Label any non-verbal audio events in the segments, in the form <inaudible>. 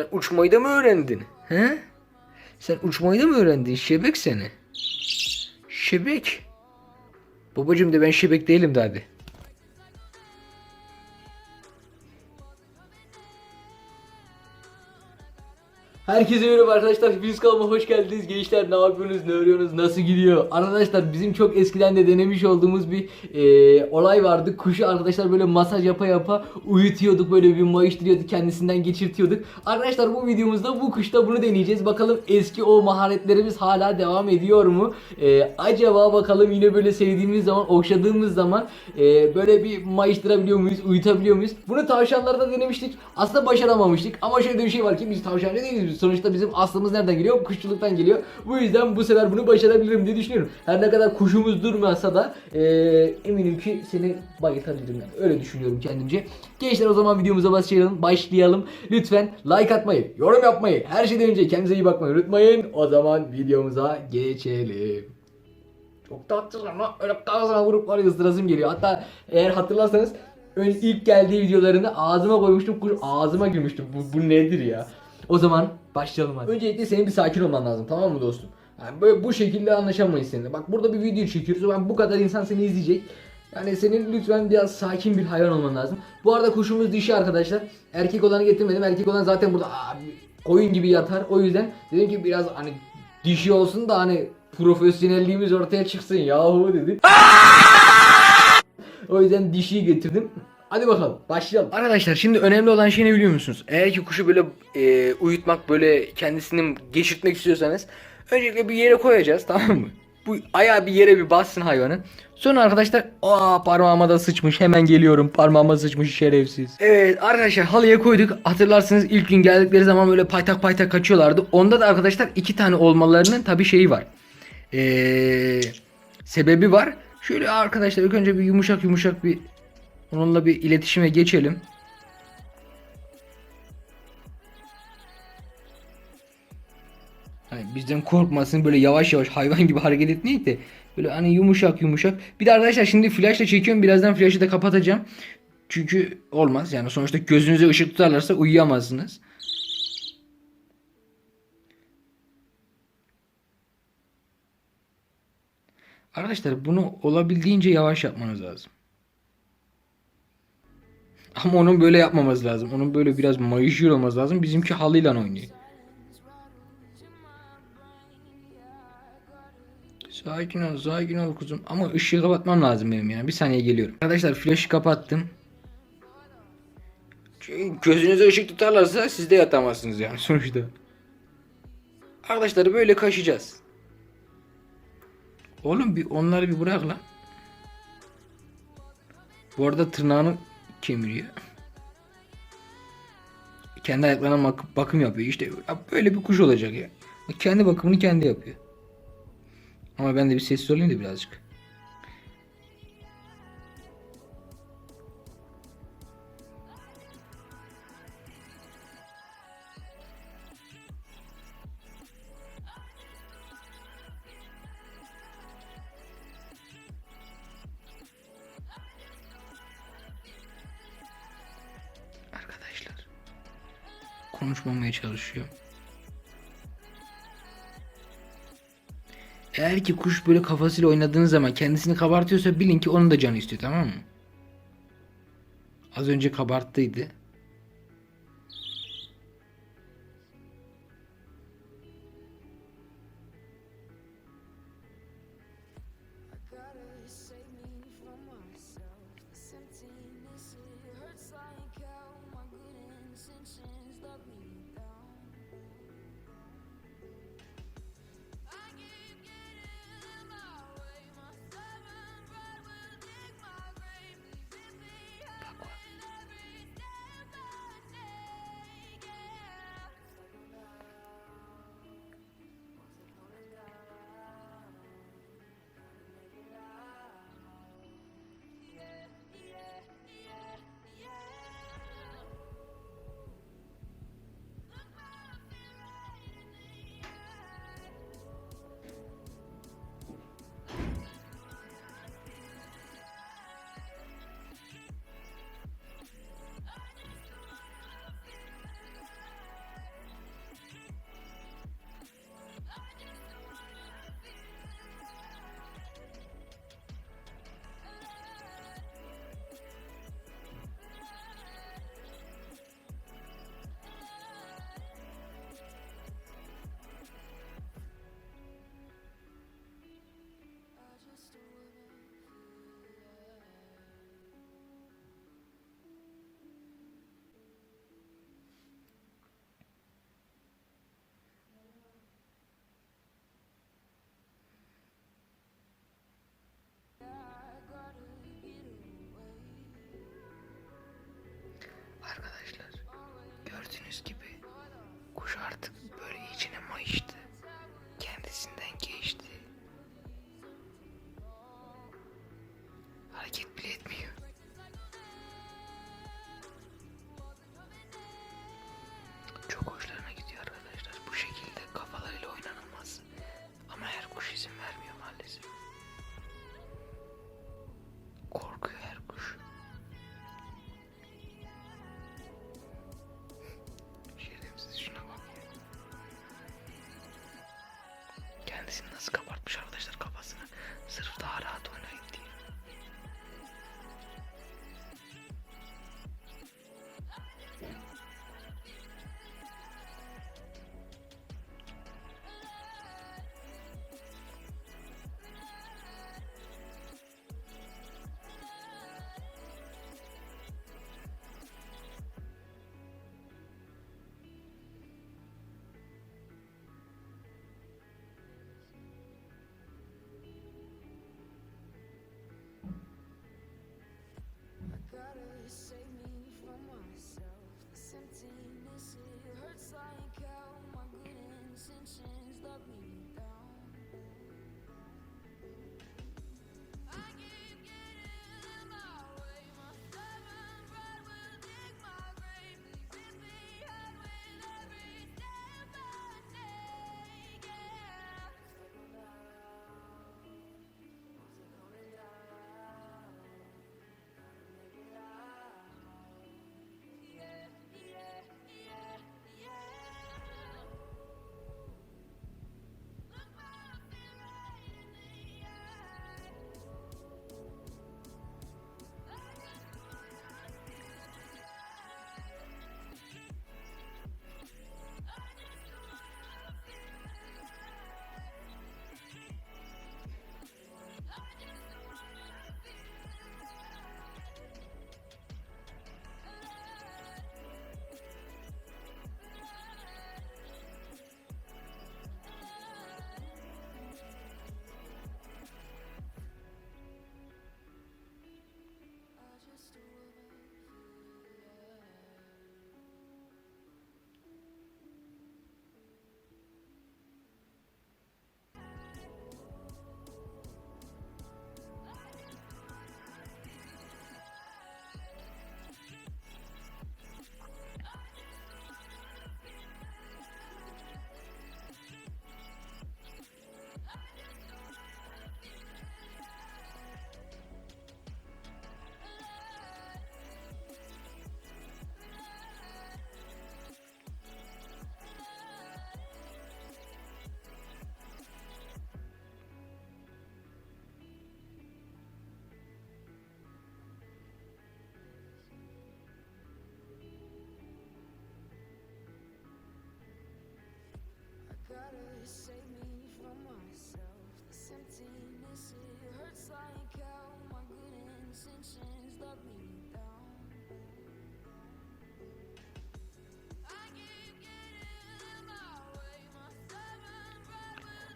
Sen uçmayı da mı öğrendin? He? Sen uçmayı da mı öğrendin? Şebek seni. Şebek. Babacım de ben şebek değilim de hadi. Herkese merhaba arkadaşlar. Hepiniz kanalıma hoş geldiniz. Gençler ne yapıyorsunuz? Ne arıyorsunuz? Nasıl gidiyor? Arkadaşlar bizim çok eskiden de denemiş olduğumuz bir e, olay vardı. Kuşu arkadaşlar böyle masaj yapa yapa uyutuyorduk. Böyle bir mayıştırıyorduk. Kendisinden geçirtiyorduk. Arkadaşlar bu videomuzda bu kuşta bunu deneyeceğiz. Bakalım eski o maharetlerimiz hala devam ediyor mu? E, acaba bakalım yine böyle sevdiğimiz zaman, okşadığımız zaman e, böyle bir mayıştırabiliyor muyuz? Uyutabiliyor muyuz? Bunu tavşanlarda denemiştik. Aslında başaramamıştık. Ama şöyle bir şey var ki biz tavşancı değiliz. Biz Sonuçta bizim aslımız nereden geliyor? Kuşçuluktan geliyor. Bu yüzden bu sefer bunu başarabilirim diye düşünüyorum. Her ne kadar kuşumuz durmasa da e, eminim ki seni bayıltabilirim yani. Öyle düşünüyorum kendimce. Gençler o zaman videomuza başlayalım. Başlayalım. Lütfen like atmayı, yorum yapmayı, her şeyden önce kendinize iyi bakmayı unutmayın. O zaman videomuza geçelim. Çok tatsız ama öyle kafasına vurup var ya ıstırasım geliyor. Hatta eğer hatırlarsanız ön ilk geldiği videolarını ağzıma koymuştum. Ağzıma girmişti. Bu, bu nedir ya? O zaman başlayalım hadi. Öncelikle senin bir sakin olman lazım tamam mı dostum? Yani böyle bu şekilde anlaşamayız seninle. Bak burada bir video çekiyoruz. Ben bu kadar insan seni izleyecek. Yani senin lütfen biraz sakin bir hayvan olman lazım. Bu arada kuşumuz dişi arkadaşlar. Erkek olanı getirmedim. Erkek olan zaten burada abi, koyun gibi yatar. O yüzden dedim ki biraz hani dişi olsun da hani profesyonelliğimiz ortaya çıksın yahu dedi. O yüzden dişiyi getirdim. Hadi bakalım başlayalım. Arkadaşlar şimdi önemli olan şey ne biliyor musunuz? Eğer ki kuşu böyle e, uyutmak böyle kendisini geçirtmek istiyorsanız öncelikle bir yere koyacağız <laughs> tamam mı? Bu ayağı bir yere bir bassın hayvanın. Sonra arkadaşlar aa parmağıma da sıçmış hemen geliyorum parmağıma sıçmış şerefsiz. Evet arkadaşlar halıya koyduk hatırlarsınız ilk gün geldikleri zaman böyle paytak paytak kaçıyorlardı. Onda da arkadaşlar iki tane olmalarının tabi şeyi var. Eee sebebi var. Şöyle arkadaşlar ilk önce bir yumuşak yumuşak bir onunla bir iletişime geçelim. Hani bizden korkmasın böyle yavaş yavaş hayvan gibi hareket etmeyek de böyle hani yumuşak yumuşak. Bir de arkadaşlar şimdi flashla çekiyorum birazdan flaşı da kapatacağım. Çünkü olmaz yani sonuçta gözünüze ışık tutarlarsa uyuyamazsınız. Arkadaşlar bunu olabildiğince yavaş yapmanız lazım. Ama onun böyle yapmaması lazım. Onun böyle biraz mayışıyor olması lazım. Bizimki halıyla oynuyor. Sakin ol, sakin ol kuzum. Ama ışığı kapatmam lazım benim yani. Bir saniye geliyorum. Arkadaşlar flaşı kapattım. Çünkü gözünüze ışık tutarlarsa siz de yatamazsınız yani <laughs> sonuçta. Arkadaşlar böyle kaşıyacağız. Oğlum bir onları bir bırak lan. Bu arada tırnağını kemiriyor. Kendi ayaklarına bak- bakım yapıyor. İşte böyle bir kuş olacak ya. Kendi bakımını kendi yapıyor. Ama ben de bir sessiz olayım da birazcık. Konuşmamaya çalışıyor. Eğer ki kuş böyle kafasıyla oynadığınız zaman kendisini kabartıyorsa bilin ki onun da canı istiyor tamam mı? Az önce kabarttıydı. emotions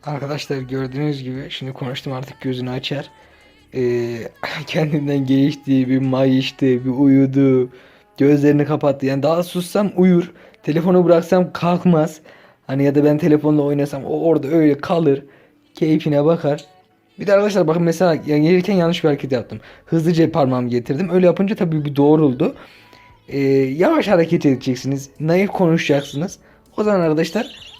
Arkadaşlar gördüğünüz gibi şimdi konuştum artık gözünü açar. Ee, <laughs> kendinden geçti, bir mayıştı, bir uyudu. Gözlerini kapattı. Yani daha sussam uyur. Telefonu bıraksam kalkmaz. Hani ya da ben telefonla oynasam o orada öyle kalır. Keyfine bakar. Bir de arkadaşlar bakın mesela yani gelirken yanlış bir hareket yaptım. Hızlıca parmağımı getirdim. Öyle yapınca tabii bir doğruldu. Ee, yavaş hareket edeceksiniz. Naif konuşacaksınız. O zaman arkadaşlar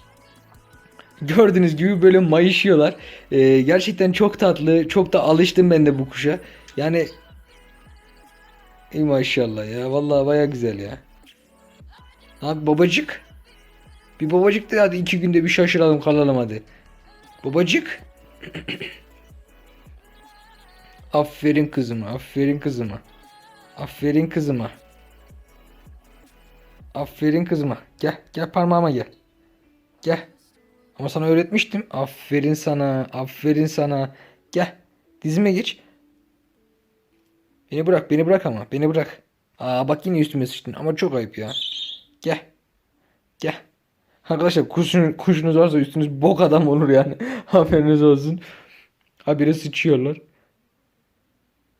Gördüğünüz gibi böyle mayışıyorlar. Ee, gerçekten çok tatlı. Çok da alıştım ben de bu kuşa. Yani Ey maşallah ya. Vallahi baya güzel ya. Abi babacık. Bir babacık de hadi iki günde bir şaşıralım kalalım hadi. Babacık. <clears throat> aferin kızıma. Aferin kızıma. Aferin kızıma. Aferin kızıma. Gel. Gel parmağıma gel. Gel. Ama sana öğretmiştim. Aferin sana. Aferin sana. Gel. Dizime geç. Beni bırak. Beni bırak ama. Beni bırak. Aa bak yine üstüme sıçtın. Ama çok ayıp ya. Gel. Gel. Arkadaşlar kuşun, kuşunuz varsa üstünüz bok adam olur yani. <laughs> Haberiniz olsun. Habire sıçıyorlar.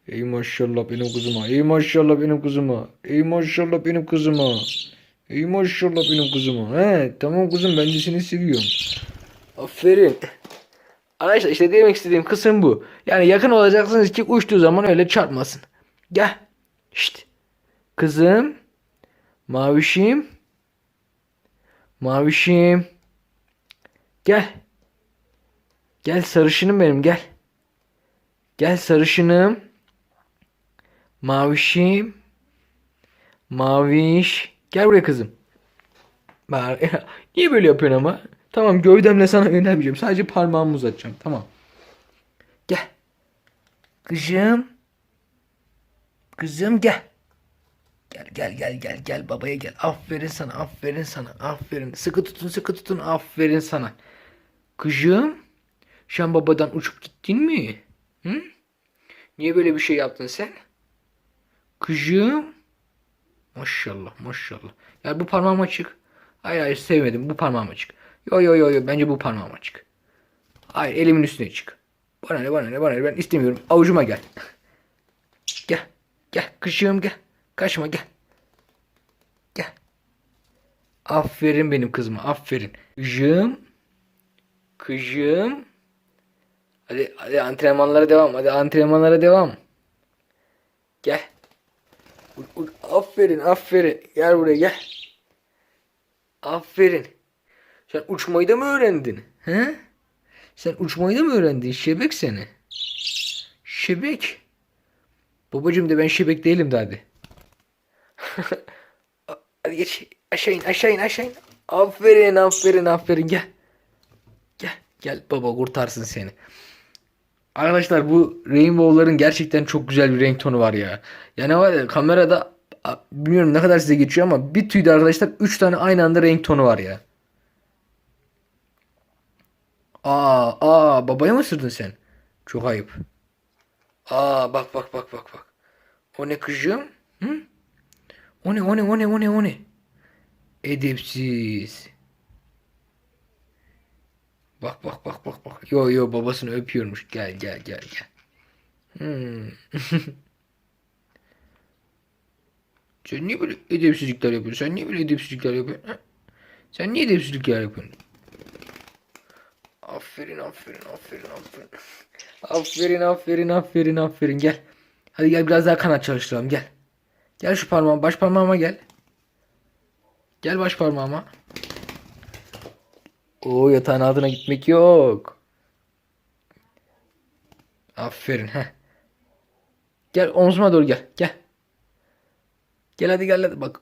Ey maşallah benim kızıma. Ey maşallah benim kızıma. Ey maşallah benim kızıma. Ey maşallah benim kızıma. He tamam kızım ben de seni seviyorum. Aferin. Arkadaşlar işte demek istediğim kısım bu. Yani yakın olacaksınız ki uçtuğu zaman öyle çarpmasın. Gel. Şşt. Kızım. Mavişim. Mavişim. Gel. Gel sarışınım benim gel. Gel sarışınım. Mavişim. Maviş. Gel buraya kızım. Bağır- <laughs> Niye böyle yapıyorsun ama? Tamam gövdemle sana yönelmeyeceğim. Sadece parmağımı uzatacağım. Tamam. Gel. Kızım. Kızım gel. Gel gel gel gel gel babaya gel. Aferin sana aferin sana aferin. Sıkı tutun sıkı tutun aferin sana. Kızım. Sen babadan uçup gittin mi? Hı? Niye böyle bir şey yaptın sen? Kızım. Maşallah maşallah. Ya bu parmağım açık. Hayır hayır sevmedim bu parmağım açık. Yo yo yo yo bence bu parmağım açık. Hayır elimin üstüne çık. Bana ne bana ne bana ne ben istemiyorum. Avucuma gel. Gel. Gel kışığım gel. Kaçma gel. Gel. Aferin benim kızıma aferin. Kızım. Kızım. Hadi, hadi antrenmanlara devam. Hadi antrenmanlara devam. Gel. Aferin aferin. Gel buraya gel. Aferin. Sen uçmayı da mı öğrendin? He? Sen uçmayı da mı öğrendin? Şebek seni. Şebek. Babacım de ben şebek değilim de hadi. <laughs> hadi geç. Aşağı in aşağı in aşağı in. Aferin aferin aferin gel. Gel gel baba kurtarsın seni. Arkadaşlar bu rainbow'ların gerçekten çok güzel bir renk tonu var ya. Yani var ya kamerada bilmiyorum ne kadar size geçiyor ama bir tüyde arkadaşlar 3 tane aynı anda renk tonu var ya. Aa, aa babaya mı ısırdın sen? Çok ayıp. Aa bak bak bak bak bak. O ne kızım? Hı? O ne o ne o ne o ne o ne? Edepsiz. Bak bak bak bak bak. Yo yo babasını öpüyormuş. Gel gel gel gel. Hmm. <laughs> Sen niye böyle edepsizlikler yapıyorsun? Sen niye böyle edepsizlikler yapıyorsun? ha? Sen niye edepsizlikler yapıyorsun? Aferin aferin aferin aferin. Aferin aferin aferin aferin gel. Hadi gel biraz daha kanat çalıştıralım gel. Gel şu parmağıma baş parmağıma gel. Gel baş parmağıma. Oo yatağın altına gitmek yok. Aferin ha. Gel omzuma doğru gel. Gel. Gel hadi gel hadi bak.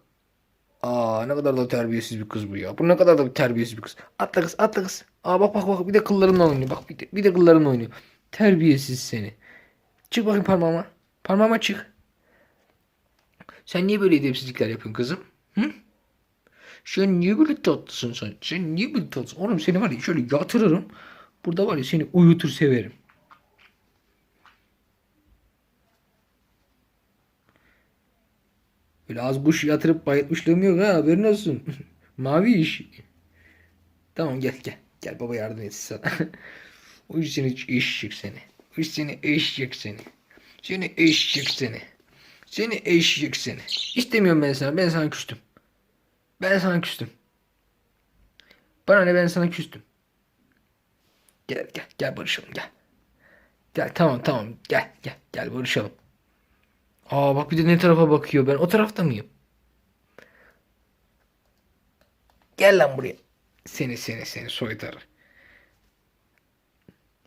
Aa ne kadar da terbiyesiz bir kız bu ya. Bu ne kadar da terbiyesiz bir kız. Atla kız atla kız. Aa bak bak bak bir de kıllarımla oynuyor. Bak bir de, bir de kıllarımla oynuyor. Terbiyesiz seni. Çık bakayım parmağıma. Parmağıma çık. Sen niye böyle edepsizlikler yapıyorsun kızım? Hı? Sen niye böyle tatlısın sen? Sen niye böyle tatlısın? Oğlum seni var ya şöyle yatırırım. Burada var ya seni uyutur severim. Böyle az kuş yatırıp bayıltmışlığım yok ha haberin olsun. <laughs> Mavi iş. Tamam gel gel. Gel baba yardım etsin sana. <laughs> o iş seni eşecek seni. O iş seni eşecek seni. Seni eşecek seni. Seni eşecek seni. İstemiyorum ben sana. Ben sana küstüm. Ben sana küstüm. Bana ne ben sana küstüm. Gel gel gel barışalım gel. Gel tamam tamam gel gel gel barışalım. Aa bak bir de ne tarafa bakıyor ben o tarafta mıyım? Gel lan buraya. Seni seni seni soytarı.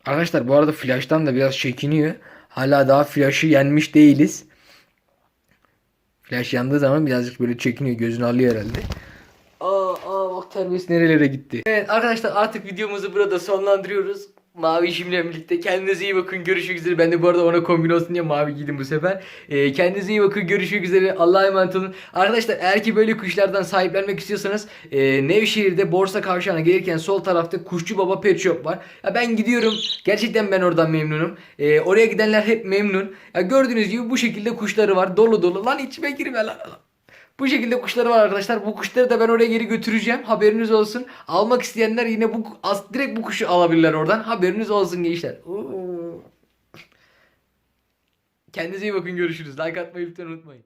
Arkadaşlar bu arada flash'tan da biraz çekiniyor. Hala daha flash'ı yenmiş değiliz. Flash yandığı zaman birazcık böyle çekiniyor. Gözünü alıyor herhalde. Aa, aa bak terbiyesi nerelere gitti. Evet arkadaşlar artık videomuzu burada sonlandırıyoruz. Mavi işimle birlikte. Kendinize iyi bakın. Görüşmek üzere. Ben de bu arada ona kombin olsun diye mavi giydim bu sefer. Ee, kendinize iyi bakın. Görüşmek üzere. Allah'a emanet olun. Arkadaşlar eğer ki böyle kuşlardan sahiplenmek istiyorsanız e, Nevşehir'de Borsa Kavşağı'na gelirken sol tarafta Kuşçu Baba Pet Shop var. Ya ben gidiyorum. Gerçekten ben oradan memnunum. E, oraya gidenler hep memnun. Ya gördüğünüz gibi bu şekilde kuşları var. Dolu dolu. Lan içime girme lan. Bu şekilde kuşları var arkadaşlar. Bu kuşları da ben oraya geri götüreceğim. Haberiniz olsun. Almak isteyenler yine bu direkt bu kuşu alabilirler oradan. Haberiniz olsun gençler. Kendinize iyi bakın görüşürüz. Like atmayı lütfen unutmayın.